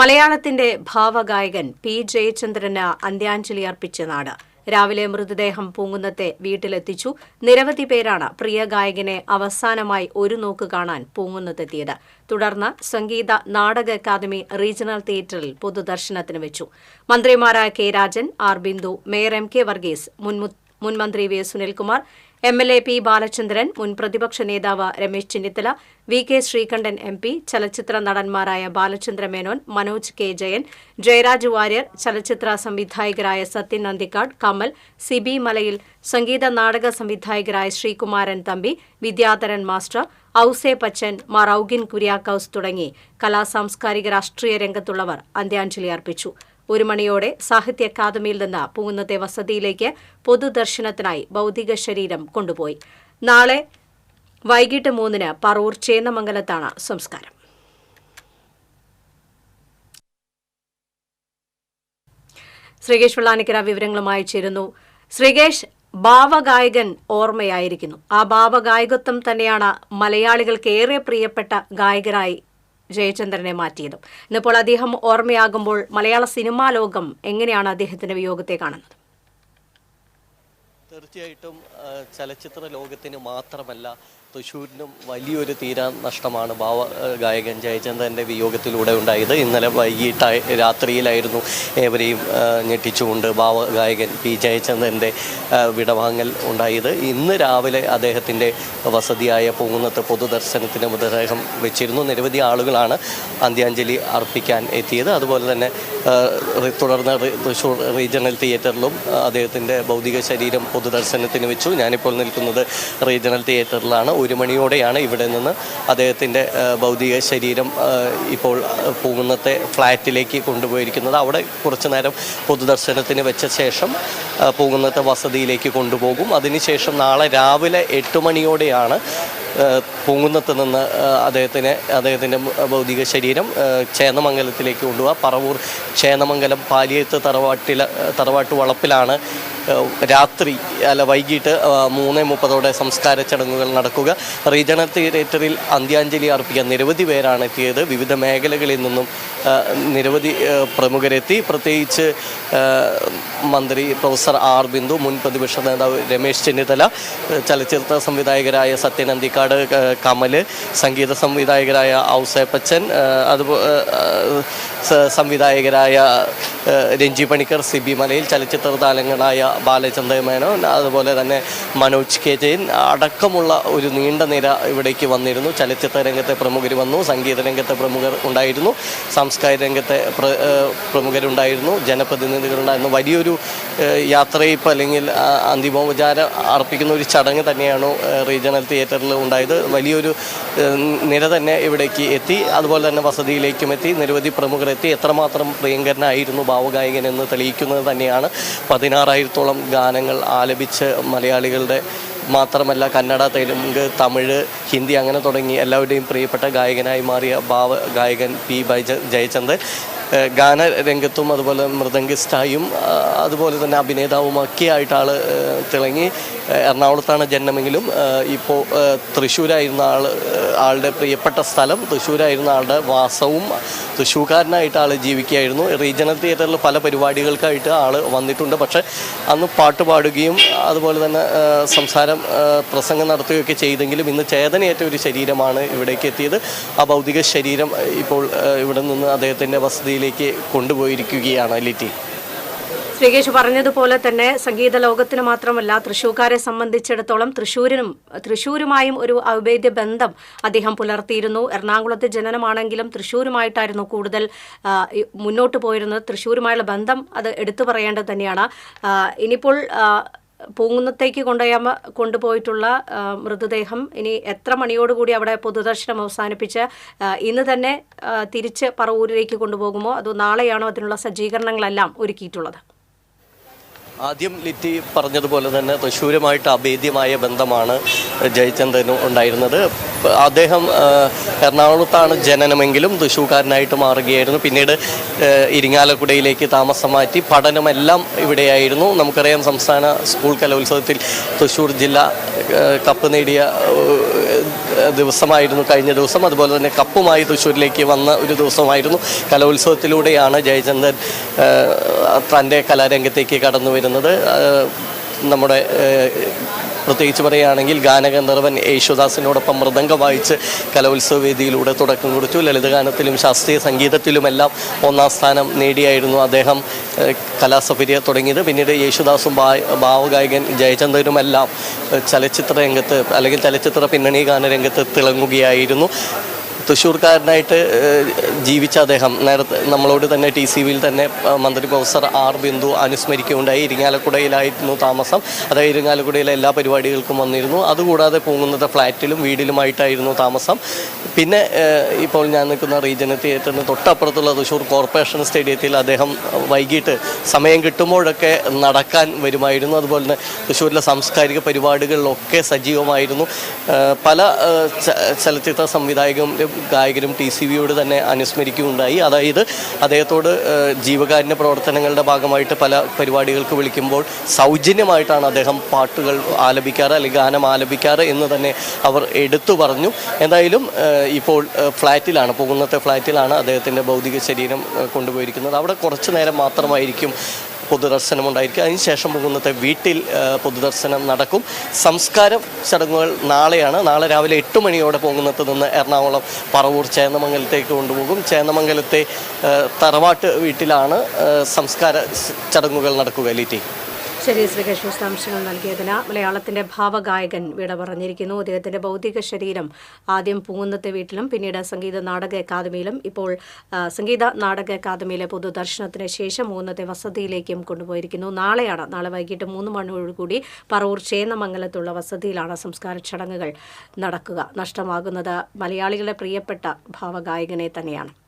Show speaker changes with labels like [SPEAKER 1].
[SPEAKER 1] മലയാളത്തിന്റെ ഭാവഗായകൻ പി ജയചന്ദ്രന് അന്ത്യാഞ്ജലി അർപ്പിച്ച നാട് രാവിലെ മൃതദേഹം പൂങ്കുന്നത്തെ വീട്ടിലെത്തിച്ചു നിരവധി പേരാണ് പ്രിയ ഗായകനെ അവസാനമായി ഒരു നോക്ക് കാണാൻ പൂങ്കുന്നത്തെത്തിയത് തുടർന്ന് സംഗീത നാടക അക്കാദമി റീജിയണൽ തിയേറ്ററിൽ പൊതുദർശനത്തിന് വെച്ചു മന്ത്രിമാരായ K Rajan R Bindu mayor M K Varghese മുൻ മുൻമന്ത്രി V Sunilkumar M L A P Balachandran മുൻ പ്രതിപക്ഷ നേതാവ് Ramesh Chennithala V K Sreekandan M P ചലച്ചിത്ര നടന്മാരായ ബാലചന്ദ്ര മേനോൻ മനോജ് കെ ജയൻ ജയരാജ് വാര്യർ ചലച്ചിത്ര സംവിധായകരായ സത്യൻ നന്ദിക്കാട് കമൽ സിബി മലയിൽ സംഗീത നാടക സംവിധായകരായ ശ്രീകുമാരൻ തമ്പി വിദ്യാധരൻ മാസ്റ്റർ ഔസെ പച്ചൻ മാർ ഔഗിൻ കുര്യാക്കൌസ് തുടങ്ങി കലാസാംസ്കാരിക രാഷ്ട്രീയ രംഗത്തുള്ളവർ അന്ത്യാഞ്ജലി അർപ്പിച്ചു ഒരു മണിയോടെ സാഹിത്യ അക്കാദമിയിൽ നിന്ന് പൂങ്ങുന്നത്തെ വസതിയിലേക്ക് പൊതുദർശനത്തിനായി ഭൗതിക ശരീരം കൊണ്ടുപോയി നാളെ വൈകിട്ട് മൂന്നിന് പറവൂർ ചേന്നമംഗലത്താണ് സംസ്കാരം ശ്രീകേഷ് വെള്ളാനിക്കര വിവരങ്ങളുമായി ചേരുന്നു ശ്രീകേഷ് ഭാവഗായകൻ ഓർമ്മയായിരിക്കുന്നു ആ ഭാവഗായകത്വം തന്നെയാണ് മലയാളികൾക്ക് ഏറെ പ്രിയപ്പെട്ട ഗായകരായി ജയചന്ദ്രനെ മാറ്റിയതും ഇന്നിപ്പോൾ അദ്ദേഹം ഓർമ്മയാകുമ്പോൾ മലയാള സിനിമാ ലോകം എങ്ങനെയാണ് അദ്ദേഹത്തിന്റെ വിയോഗത്തെ കാണുന്നത്
[SPEAKER 2] തീർച്ചയായിട്ടും ചലച്ചിത്ര ലോകത്തിന് മാത്രമല്ല തൃശ്ശൂരിനും വലിയൊരു തീരാ നഷ്ടമാണ് ഭാവ ഗായകൻ ജയചന്ദ്രൻ്റെ വിയോഗത്തിലൂടെ ഉണ്ടായത് ഇന്നലെ വൈകിട്ടായി രാത്രിയിലായിരുന്നു ഏവരെയും ഞെട്ടിച്ചുകൊണ്ട് ഭാവ ഗായകൻ പി ജയചന്ദ്രൻ്റെ വിടവാങ്ങൽ ഉണ്ടായത് ഇന്ന് രാവിലെ അദ്ദേഹത്തിൻ്റെ വസതിയായ പൂങ്കുന്നത്ത് പൊതുദർശനത്തിന് മൃതദേഹം വെച്ചിരുന്നു നിരവധി ആളുകളാണ് അന്ത്യാഞ്ജലി അർപ്പിക്കാൻ എത്തിയത് അതുപോലെ തന്നെ തുടർന്ന് തൃശ്ശൂർ റീജിയണൽ തിയേറ്ററിലും അദ്ദേഹത്തിൻ്റെ ഭൗതിക ശരീരം പൊതുദർശനത്തിന് വെച്ചു ഞാനിപ്പോൾ നിൽക്കുന്നത് റീജിയണൽ തിയേറ്ററിലാണ് ഒരു മണിയോടെയാണ് ഇവിടെ നിന്ന് അദ്ദേഹത്തിൻ്റെ ഭൗതിക ശരീരം ഇപ്പോൾ പൂങ്ങുന്നത്തെ ഫ്ലാറ്റിലേക്ക് കൊണ്ടുപോയിരിക്കുന്നത് അവിടെ കുറച്ചു നേരം പൊതുദർശനത്തിന് വെച്ച ശേഷം പൂങ്ങുന്നത്തെ വസതിയിലേക്ക് കൊണ്ടുപോകും അതിനുശേഷം നാളെ രാവിലെ എട്ട് മണിയോടെയാണ് പൂങ്ങുന്നത്ത് നിന്ന് അദ്ദേഹത്തിന് അദ്ദേഹത്തിൻ്റെ ഭൗതിക ശരീരം ചേന്നമംഗലത്തിലേക്ക് കൊണ്ടുപോകുക പറവൂർ ചേന്നമംഗലം പാലിയത്ത് തറവാട്ടിൽ തറവാട്ട് വളപ്പിലാണ് രാത്രി അല്ല വൈകിട്ട് മൂന്ന് മുപ്പതോടെ സംസ്കാര ചടങ്ങുകൾ നടക്കുക റീജണൽ തിയേറ്ററിൽ അന്ത്യാഞ്ജലി അർപ്പിക്കാൻ നിരവധി പേരാണ് എത്തിയത് വിവിധ മേഖലകളിൽ നിന്നും നിരവധി പ്രമുഖരെത്തി പ്രത്യേകിച്ച് മന്ത്രി പ്രൊഫസർ ആർ ബിന്ദു മുൻ പ്രതിപക്ഷ നേതാവ് രമേശ് ചെന്നിത്തല ചലച്ചിത്ര സംവിധായകരായ സത്യനന്ദിക്കാട് കമല് കമൽ സംഗീത സംവിധായകരായ ഔസേപ്പച്ചൻ അതുപോലെ സംവിധായകരായ രഞ്ജി പണിക്കർ സിബി മലയിൽ ചലച്ചിത്ര താരങ്ങളായ ബാലചന്ദ്രൻ മേനോൻ അതുപോലെ തന്നെ മനോജ് കെ ജയിൻ അടക്കമുള്ള ഒരു നീണ്ട നിര ഇവിടേക്ക് വന്നിരുന്നു ചലച്ചിത്ര രംഗത്തെ പ്രമുഖർ വന്നു സംഗീത രംഗത്തെ പ്രമുഖർ ഉണ്ടായിരുന്നു സാംസ്കാരിക രംഗത്തെ പ്രമുഖരുണ്ടായിരുന്നു ജനപ്രതിനിധികളുണ്ടായിരുന്നു വലിയൊരു യാത്രയിപ്പ് അല്ലെങ്കിൽ അന്തിമോപചാരം അർപ്പിക്കുന്ന ഒരു ചടങ്ങ് തന്നെയാണ് റീജിയണൽ തിയേറ്ററിൽ ഉണ്ടായത് വലിയൊരു നിര തന്നെ ഇവിടേക്ക് എത്തി അതുപോലെ തന്നെ വസതിയിലേക്കും എത്തി നിരവധി എത്തി എത്രമാത്രം പ്രിയങ്കരനായിരുന്നു ഭാവഗായകൻ എന്ന് തെളിയിക്കുന്നത് തന്നെയാണ് പതിനാറായിരത്തോളം പത്തോളം ഗാനങ്ങൾ ആലപിച്ച് മലയാളികളുടെ മാത്രമല്ല കന്നഡ തെലുങ്ക് തമിഴ് ഹിന്ദി അങ്ങനെ തുടങ്ങി എല്ലാവരുടെയും പ്രിയപ്പെട്ട ഗായകനായി മാറിയ ഭാവ ഗായകൻ പി ബൈ ജയചന്ദ്രൻ ഗാനരംഗത്തും അതുപോലെ മൃദംഗിസ്റ്റായും അതുപോലെ തന്നെ അഭിനേതാവുമൊക്കെ ആയിട്ട് ആൾ തിളങ്ങി എറണാകുളത്താണ് ജന്മമെങ്കിലും ഇപ്പോൾ തൃശ്ശൂരായിരുന്ന ആൾ ആളുടെ പ്രിയപ്പെട്ട സ്ഥലം തൃശ്ശൂരായിരുന്ന ആളുടെ വാസവും തൃശ്ശൂക്കാരനായിട്ട് ആൾ ജീവിക്കുകയായിരുന്നു റീജിയണൽ തിയേറ്ററിൽ പല പരിപാടികൾക്കായിട്ട് ആൾ വന്നിട്ടുണ്ട് പക്ഷേ അന്ന് പാട്ട് പാടുകയും അതുപോലെ തന്നെ സംസാരം പ്രസംഗം നടത്തുകയൊക്കെ ചെയ്തെങ്കിലും ഇന്ന് ചേതനയേറ്റ ഒരു ശരീരമാണ് ഇവിടേക്ക് എത്തിയത് ആ ഭൗതിക ശരീരം ഇപ്പോൾ ഇവിടെ നിന്ന് അദ്ദേഹത്തിൻ്റെ വസതിയിൽ അവസ്ഥയിലേക്ക് കൊണ്ടുപോയിരിക്കുകയാണ് ലിറ്റി
[SPEAKER 1] ശ്രീകേഷ് പറഞ്ഞതുപോലെ തന്നെ സംഗീത ലോകത്തിന് മാത്രമല്ല തൃശൂർക്കാരെ സംബന്ധിച്ചിടത്തോളം തൃശൂരിനും തൃശൂരുമായും ഒരു ഔപേദ്യ ബന്ധം അദ്ദേഹം പുലർത്തിയിരുന്നു എറണാകുളത്തെ ജനനമാണെങ്കിലും തൃശൂരുമായിട്ടായിരുന്നു കൂടുതൽ മുന്നോട്ട് പോയിരുന്നത് തൃശ്ശൂരുമായുള്ള ബന്ധം അത് എടുത്തു പറയേണ്ടത് തന്നെയാണ് ഇനിയിപ്പോൾ പൂങ്കുന്നത്തേക്ക് കൊണ്ടുപോയ കൊണ്ടുപോയിട്ടുള്ള മൃതദേഹം ഇനി എത്ര മണിയോടുകൂടി അവിടെ പൊതുദർശനം അവസാനിപ്പിച്ച് ഇന്ന് തന്നെ തിരിച്ച് പറവൂരിലേക്ക് കൊണ്ടുപോകുമോ അതോ നാളെയാണോ അതിനുള്ള സജ്ജീകരണങ്ങളെല്ലാം ഒരുക്കിയിട്ടുള്ളത്
[SPEAKER 2] ആദ്യം ലിറ്റി പറഞ്ഞതുപോലെ തന്നെ തൃശ്ശൂരുമായിട്ട് അഭേദ്യമായ ബന്ധമാണ് ജയചന്ദ്രനും ഉണ്ടായിരുന്നത് അദ്ദേഹം എറണാകുളത്താണ് ജനനമെങ്കിലും തൃശ്ശൂക്കാരനായിട്ട് മാറുകയായിരുന്നു പിന്നീട് ഇരിങ്ങാലക്കുടയിലേക്ക് താമസം മാറ്റി പഠനമെല്ലാം ഇവിടെയായിരുന്നു നമുക്കറിയാം സംസ്ഥാന സ്കൂൾ കലോത്സവത്തിൽ തൃശ്ശൂർ ജില്ല കപ്പ് നേടിയ ദിവസമായിരുന്നു കഴിഞ്ഞ ദിവസം അതുപോലെ തന്നെ കപ്പുമായി തൃശ്ശൂരിലേക്ക് വന്ന ഒരു ദിവസമായിരുന്നു കലോത്സവത്തിലൂടെയാണ് ജയചന്ദ്രൻ തൻ്റെ കലാരംഗത്തേക്ക് കടന്നു വരുന്നത് നമ്മുടെ പ്രത്യേകിച്ച് പറയുകയാണെങ്കിൽ ഗാനഗന്ധർവൻ യേശുദാസിനോടൊപ്പം മൃദംഗം വായിച്ച് കലോത്സവ വേദിയിലൂടെ തുടക്കം കുറിച്ചു ലളിതഗാനത്തിലും ശാസ്ത്രീയ സംഗീതത്തിലുമെല്ലാം ഒന്നാം സ്ഥാനം നേടിയായിരുന്നു അദ്ദേഹം കലാസഫര്യ തുടങ്ങിയത് പിന്നീട് യേശുദാസും ഭാവഗായകൻ ജയചന്ദ്രനുമെല്ലാം ചലച്ചിത്ര രംഗത്ത് അല്ലെങ്കിൽ ചലച്ചിത്ര പിന്നണി ഗാനരംഗത്ത് തിളങ്ങുകയായിരുന്നു തൃശ്ശൂർക്കാരനായിട്ട് ജീവിച്ച അദ്ദേഹം നേരത്തെ നമ്മളോട് തന്നെ ടി സി വിയിൽ തന്നെ മന്ത്രി പ്രൊഫസർ ആർ ബിന്ദു അനുസ്മരിക്കുകയുണ്ടായി ഇരിങ്ങാലക്കുടയിലായിരുന്നു താമസം അതായത് ഇരിങ്ങാലക്കുടയിലെ എല്ലാ പരിപാടികൾക്കും വന്നിരുന്നു അതുകൂടാതെ പോകുന്നത് ഫ്ലാറ്റിലും വീടിലുമായിട്ടായിരുന്നു താമസം പിന്നെ ഇപ്പോൾ ഞാൻ നിൽക്കുന്ന റീജിയൻ തിയേറ്ററിന് തൊട്ടപ്പുറത്തുള്ള തൃശ്ശൂർ കോർപ്പറേഷൻ സ്റ്റേഡിയത്തിൽ അദ്ദേഹം വൈകിട്ട് സമയം കിട്ടുമ്പോഴൊക്കെ നടക്കാൻ വരുമായിരുന്നു അതുപോലെ തന്നെ തൃശ്ശൂരിലെ സാംസ്കാരിക പരിപാടികളിലൊക്കെ സജീവമായിരുന്നു പല ചലച്ചിത്ര സംവിധായകരും ഗായകരും ടി സി വിയോട് തന്നെ അനുസ്മരിക്കുകയുണ്ടായി അതായത് അദ്ദേഹത്തോട് ജീവകാരുണ്യ പ്രവർത്തനങ്ങളുടെ ഭാഗമായിട്ട് പല പരിപാടികൾക്ക് വിളിക്കുമ്പോൾ സൗജന്യമായിട്ടാണ് അദ്ദേഹം പാട്ടുകൾ ആലപിക്കാറ് അല്ലെങ്കിൽ ഗാനം ആലപിക്കാറ് എന്ന് തന്നെ അവർ എടുത്തു പറഞ്ഞു എന്തായാലും ഇപ്പോൾ ഫ്ലാറ്റിലാണ് പോകുന്നത്തെ ഫ്ലാറ്റിലാണ് അദ്ദേഹത്തിൻ്റെ ഭൗതിക ശരീരം കൊണ്ടുപോയിരിക്കുന്നത് അവിടെ കുറച്ച് നേരം മാത്രമായിരിക്കും പൊതുദർശനം ഉണ്ടായിരിക്കും അതിനുശേഷം കുന്നത്തെ വീട്ടിൽ പൊതുദർശനം നടക്കും സംസ്കാരം ചടങ്ങുകൾ നാളെയാണ് നാളെ രാവിലെ എട്ട് മണിയോടെ പൊങ്ങുന്നത്ത് നിന്ന് എറണാകുളം പറവൂർ ചേന്നമംഗലത്തേക്ക് കൊണ്ടുപോകും ചേന്നമംഗലത്തെ തറവാട്ട് വീട്ടിലാണ് സംസ്കാര ചടങ്ങുകൾ നടക്കുക ലിറ്റി
[SPEAKER 1] ശരീര ശ്രീകൃഷ്ണ വിശദാംശങ്ങൾ നൽകിയതിന് മലയാളത്തിന്റെ ഭാവഗായകൻ വിട പറഞ്ഞിരിക്കുന്നു അദ്ദേഹത്തിന്റെ ഭൗതിക ശരീരം ആദ്യം പൂങ്കുന്നത്തെ വീട്ടിലും പിന്നീട് സംഗീത നാടക അക്കാദമിയിലും ഇപ്പോൾ സംഗീത നാടക അക്കാദമിയിലെ പൊതുദർശനത്തിന് ശേഷം മൂന്നത്തെ വസതിയിലേക്കും കൊണ്ടുപോയിരിക്കുന്നു നാളെയാണ് നാളെ വൈകിട്ട് മൂന്ന് മണിയോടുകൂടി പറവൂർ ചേന്നമംഗലത്തുള്ള വസതിയിലാണ് സംസ്കാര ചടങ്ങുകൾ നടക്കുക നഷ്ടമാകുന്നത് മലയാളികളുടെ പ്രിയപ്പെട്ട ഭാവഗായകനെ തന്നെയാണ്